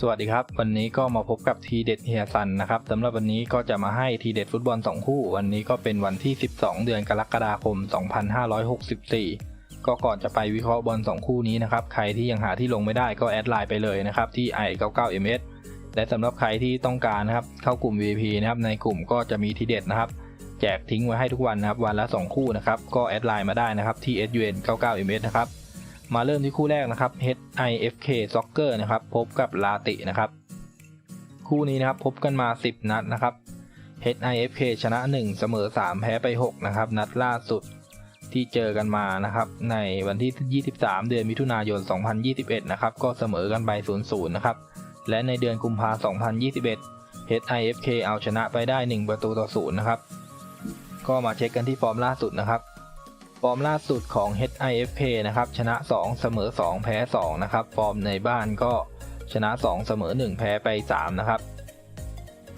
สวัสดีครับ วันนี้ก็มาพบกับทีเด็ดเฮียซันนะครับสำหรับวันนี้ก็จะมาให้ทีเด็ดฟุตบอล 2 คู่ วันนี้ก็เป็นวันที่ 12 เดือนกรกฎาคม 2564 ก็ก่อนจะไปวิเคราะห์บอล 2 คู่นี้นะครับ ใครที่ยังหาที่ลงไม่ได้ก็แอดไลน์ไปเลยนะครับที่ i99ms และสำหรับใครที่ต้องการนะครับเข้ากลุ่ม VIP นะครับในกลุ่มก็จะมีทีเด็ดนะครับแจกทิ้งไว้ให้ทุกวันนะครับวันละ 2 คู่นะครับก็แอดไลน์มาได้นะครับที่ sun99ms นะครับ มาเริ่มที่คู่แรกนะครับ HIFK Soccer นะครับ พบกับลาตินะครับ คู่นี้นะครับพบกันมา 10 นัดนะครับ HIFK ชนะ 1 เสมอ 3 แพ้ไป 6 นะครับ นัดล่าสุดที่เจอกันมานะครับ ในวันที่ 23 เดือนมิถุนายน 2021 นะครับ ก็เสมอกันไป 0-0 นะครับ และในเดือนกุมภาพันธ์ 2021 HIFK เอาชนะไปได้ 1 ประตูต่อ 0 นะครับ ก็มาเช็คกันที่ฟอร์มล่าสุดนะครับ ฟอร์มล่าสุดของ HIFK นะครับชนะ 2 เสมอ 2 แพ้ 2 นะครับ ฟอร์มในบ้านก็ชนะ 2 เสมอ 1 แพ้ไป 3 นะครับ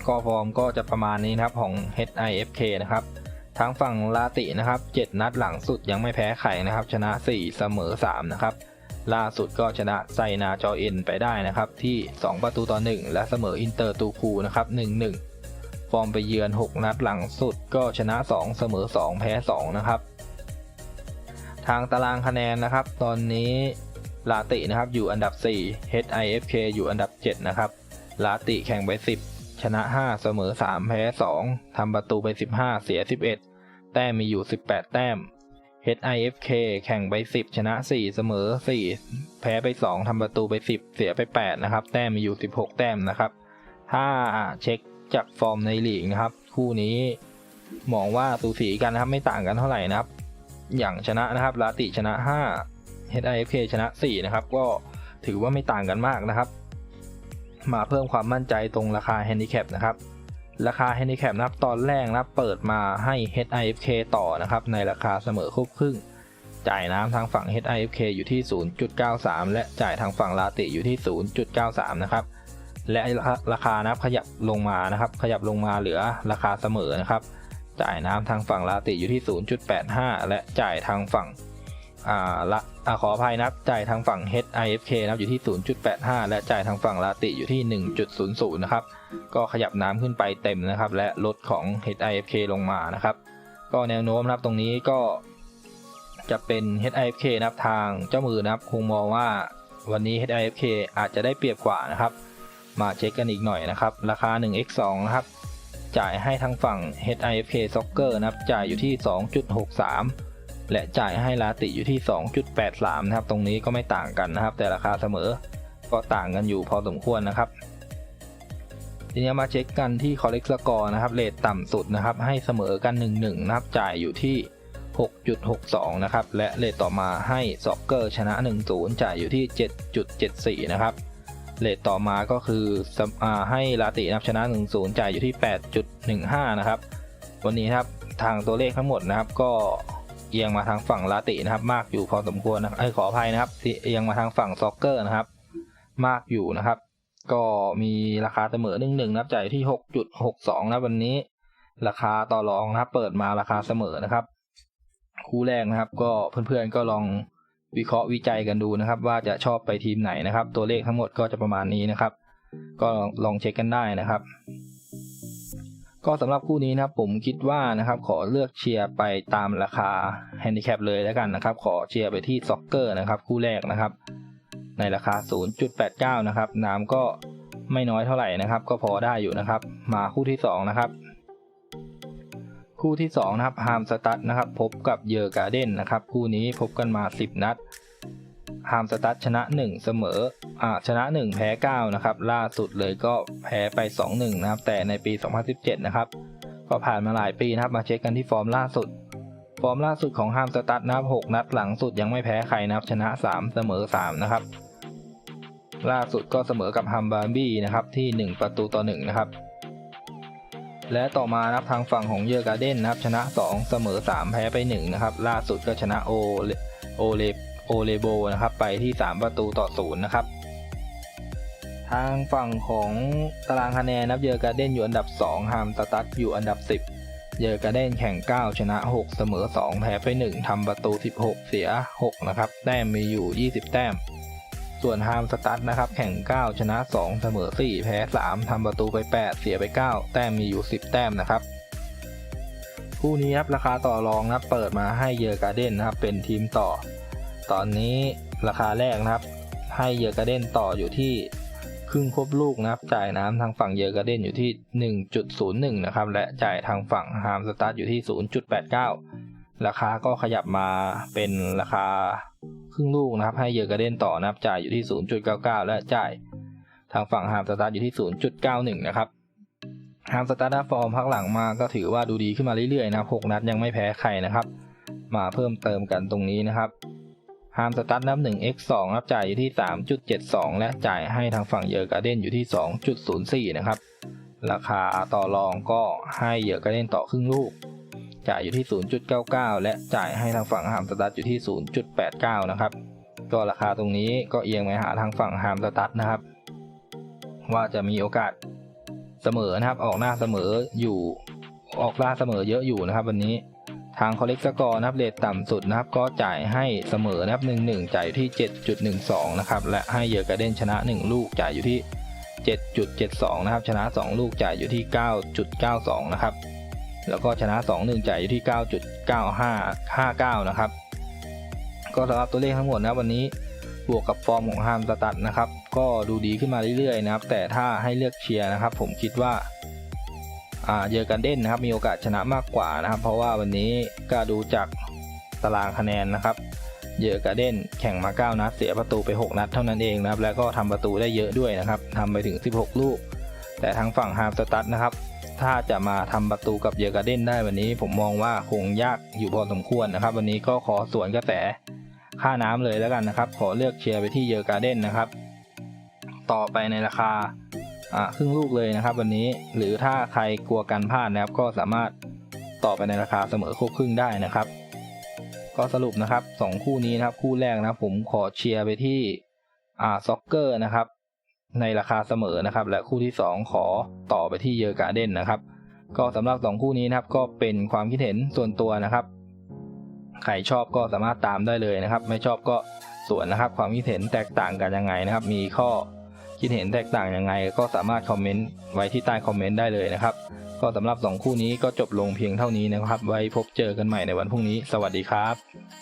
ก็ฟอร์มก็จะประมาณนี้นะครับของ HIFK นะครับทางฝั่งลาตินะครับ 7 นัดหลังสุดยังไม่แพ้ใครนะครับ ชนะ 4 เสมอ 3 นะครับ ล่าสุดก็ชนะไซนาจอเอ็นไปได้นะครับ ที่ 2 ประตูต่อ 1 และเสมออินเตอร์ตูคูนะครับ 1-1 ฟอร์มไปเยือน 6 นัดหลังสุดก็ชนะ 2 เสมอ 2 แพ้ 2 นะครับ ทางตารางคะแนนนะครับ ตอนนี้ลาตินะครับอยู่อันดับ 4 HIFK อยู่อันดับ 7 นะครับลาติแข่งไป 10 ชนะ 5 เสมอ 3 แพ้ 2 ทำประตูไป 15 เสีย 11 แต้มมีอยู่ 18 แต้ม HIFK แข่งไป 10 ชนะ 4 เสมอ 4 แพ้ไป 2 ทำประตูไป 10 เสียไป 8 นะครับ แต้มมีอยู่ 16 แต้มนะครับ ถ้าเช็คจากฟอร์มในลีกนะครับ คู่นี้มองว่าสูสีกันนะครับไม่ต่างกันเท่าไหร่นะครับ อย่างชนะนะครับลาติชนะ 5 HIFK ชนะ 4 นะครับ ก็ถือว่าไม่ต่างกันมากนะครับ มาเพิ่มความมั่นใจตรงราคา Handicap นะครับ ราคา Handicap นะครับตอนแรกนะครับเปิดมาให้ HIFK ต่อนะครับ ในราคาเสมอครบครึ่ง จ่ายน้ำทางฝั่ง HIFK อยู่ที่ 0.93 และจ่ายทางฝั่งลาติอยู่ที่ 0.93 นะครับ และราคานะครับขยับลงมานะครับ ขยับลงมาเหลือราคาเสมอนะครับ จ่ายน้ำทางฝั่งลาติอยู่ที่ 0.85 และจ่ายทางฝั่งอ่าละอาขออภัยนะครับจ่ายทางฝั่ง HIFK นะครับอยู่ที่ 0.85 และจ่ายทางฝั่งลาติอยู่ที่ 1.00 นะครับ ก็ขยับน้ำขึ้นไปเต็มนะครับ และลดของ HIFK ลงมานะครับ ก็แนวโน้มนะครับตรงนี้ก็จะเป็น HIFK นะครับทางเจ้ามือนะครับคงมองว่าวันนี้ HIFK อาจจะได้เปรียบกว่านะครับ มาเช็คกันอีกหน่อยนะครับ ราคา 1x2 นะครับ จ่ายให้ทางฝั่ง HIFK Soccer นะครับจ่ายอยู่ที่ 2.63 และจ่ายให้ลาติอยู่ที่ 2.83 นะครับ ตรงนี้ก็ไม่ต่างกันนะครับ แต่ราคาเสมอก็ต่างกันอยู่พอสมควรนะครับทีนี้มาเช็คกันที่ Collect Score นะครับเรทต่ำสุดนะครับ ให้เสมอกัน 1-1 นะครับ จ่ายอยู่ที่ 6.62 นะครับ และเรทต่อมาให้ Soccer ชนะ 1-0 จ่ายอยู่ที่ 7.74 นะครับ เลทต่อมาก็คืออให้ลาตินครับชนะ 1-0 จ่ายอยู่ที่ 8.15 นะครับ วันนี้ครับทางตัวเลขทั้งหมดนะครับก็เอียงมาทางฝั่งลาตินะครับ มากอยู่พอสมควรนะไอ้ขออภัยนะครับที่เอียงมาทางฝั่งซ็อกเกอร์นะครับ มากอยู่นะครับ ก็มีราคาเสมอ1-1นะครับจ่ายที่ 6.62 นะวันนี้ ราคาต่อรองนะครับ เปิดมาราคาเสมอนะครับ คู่แรกนะครับ ก็เพื่อนๆก็ลอง วิเคราะห์วิจัยกันดูนะครับ ว่าจะชอบไปทีมไหนนะครับ ตัวเลขทั้งหมดก็จะประมาณนี้นะครับ ก็ลองเช็คกันได้นะครับ ก็สำหรับคู่นี้นะครับผมคิดว่านะครับขอเลือกเชียร์ไปตามราคาแฮนดิแคปเลยแล้วกันนะครับ ขอเชียร์ไปที่ซ็อกเกอร์นะครับคู่แรกนะครับ ในราคา 0.89 นะครับน้ำก็ไม่น้อยเท่าไหร่นะครับ ก็พอได้อยู่นะครับ มาคู่ที่ 2 นะครับ คู่ที่2นะครับฮามสตัดนะครับพบกับเยอร์การ์เด้นนะครับคู่นี้พบกันมา 10 นัดฮามสตัดชนะ 1 เสมออ่าชนะ 1 แพ้ 9 นะครับ ล่าสุดเลยก็แพ้ไป 2-1 นะครับ แต่ในปี 2017 นะครับ ก็ผ่านมาหลายปีนะครับ มาเช็คกันที่ฟอร์มล่าสุด ฟอร์มล่าสุดของฮามสตัดนะครับ 6 นัดหลังสุดยังไม่แพ้ใครนะครับ ชนะ 3 เสมอ 3 นะครับ ล่าสุดก็เสมอกับฮัมบาร์บี้นะครับที่ 1 ประตูต่อ 1 นะครับ และต่อมานะครับทางฝั่งของเยอร์การ์เด้นนะครับชนะ 2 เสมอ 3 แพ้ไป1นะครับล่าสุดก็ชนะโอเลโอเลโอเลโบนะครับไปที่ 3 ประตูต่อ0นะครับทางฝั่งของตารางคะแนนนับเยอร์การ์เด้นอยู่อันดับ 2ฮามสตัดอยู่อันดับ 10 เยอร์การ์เด้นแข่ง 9 ชนะ 6 เสมอ 2 แพ้ไป 1ทำประตู 16 เสีย 6 นะครับ แต้มมีอยู่ 20 แต้ม ส่วนฮามสตัดนะครับแข่ง 9 ชนะ 2 เสมอ 4 แพ้ 3ทำประตูไป 8 เสียไป 9 แต้มมีอยู่ 10 แต้มนะครับคู่นี้ครับราคาต่อรองนะเปิดมาให้เยอการ์เด้นนะครับเป็นทีมต่อ ตอนนี้ราคาแรกนะครับ ให้เยอการ์เด้นต่ออยู่ที่ครึ่งครบลูกนะครับ จ่ายน้ำทางฝั่งเยอการ์เด้นอยู่ที่ 1.01 นะครับ และจ่ายทางฝั่งฮามสตัดอยู่ที่ 0.89 ราคาก็ขยับมาเป็นราคา รึ่งลูกนะครับ ให้เยอการ์เด้นต่อนะครับ จ่ายอยู่ที่ 0.99 และจ่ายทางฝั่งฮามสตัดอยู่ที่ 0.91 นะครับฮามสตัดฟอร์มพักหลังมาก็ถือว่าดูดีขึ้นมาเรื่อยๆนะครับ 6 นัดยังไม่แพ้ใครนะครับ มาเพิ่มเติมกันตรงนี้นะครับฮามสตัดนับ 1x2 นับจ่ายอยู่ที่ 3.72 และจ่ายให้ทางฝั่งเยอการ์เด้นอยู่ที่ 2.04 นะครับ ราคาต่อรองก็ให้เยอการ์เด้นต่อครึ่งลูก จ่ายอยู่ที่ 0.99 และจ่ายให้ทางฝั่งฮามสตัดอยู่ที่ 0.89 นะครับ ก็ราคาตรงนี้ก็เอียงไปหาทางฝั่งฮามสตัดนะครับ ว่าจะมีโอกาสเสมอนะครับ ออกหน้าเสมออยู่ออกล่าเสมอเยอะอยู่นะครับ วันนี้ทางคอเล็กสกอร์นะครับเรทต่ำสุดนะครับ ก็จ่ายให้เสมอนะครับ1-1จ่ายอยู่ที่ 7.12 นะครับ และให้เยอร์การ์เดนชนะ 1 ลูกจ่ายอยู่ที่ 7.72 นะครับ ชนะ 2 ลูกจ่ายอยู่ที่ 9.92 นะครับ แล้วก็ชนะ 2-1จ่ายอยู่ที่ 9.9559 นะครับ ก็สำหรับตัวเลขทั้งหมดนะวันนี้บวกกับฟอร์มของฮามสตัดนะครับ ก็ดูดีขึ้นมาเรื่อยๆนะครับ แต่ถ้าให้เลือกเชียร์นะครับ ผมคิดว่าอ่าเยอกันเด่นนะครับ มีโอกาสชนะมากกว่านะครับ เพราะว่าวันนี้ก็ดูจากตารางคะแนนนะครับ เยอการ์เด้นแข่งมา 9 นัด เสียประตูไป 6 นัดเท่านั้นเองนะครับ แล้วก็ทำประตูได้เยอะด้วยนะครับทำไปถึง 16 ลูก แต่ทางฝั่งฮามสตัดนะครับ ถ้าจะมาทำประตูกับเยอการ์เด้นได้วันนี้ผมมองว่าคงยากอยู่พอสมควรนะครับ วันนี้ก็ขอสวนกระแสค่าน้ำเลยแล้วกันนะครับ ขอเลือกเชียร์ไปที่เยอการ์เด้นนะครับ ต่อไปในราคาครึ่งลูกเลยนะครับ วันนี้หรือถ้าใครกลัวการพลาดนะครับ ก็สามารถต่อไปในราคาเสมอครบครึ่งได้นะครับ ก็สรุปนะครับสองคู่นี้นะครับ คู่แรกนะผมขอเชียร์ไปที่อ่าซ็อกเกอร์นะครับ ในราคาเสมอนะครับ และคู่ที่ 2 ขอต่อไปที่เยอการ์เด้นนะครับ ก็สำหรับ 2 คู่นี้นะครับก็เป็นความคิดเห็นส่วนตัวนะครับใครชอบก็สามารถตามได้เลยนะครับ ไม่ชอบก็ส่วนนะครับ ความคิดเห็นแตกต่างกันยังไงนะครับ มีข้อคิดเห็นแตกต่างยังไง ก็สามารถคอมเมนต์ไว้ที่ใต้คอมเมนต์ได้เลยนะครับ ก็สำหรับ 2 คู่นี้ก็จบลงเพียงเท่านี้นะครับ ไว้พบเจอกันใหม่ในวันพรุ่งนี้ สวัสดีครับ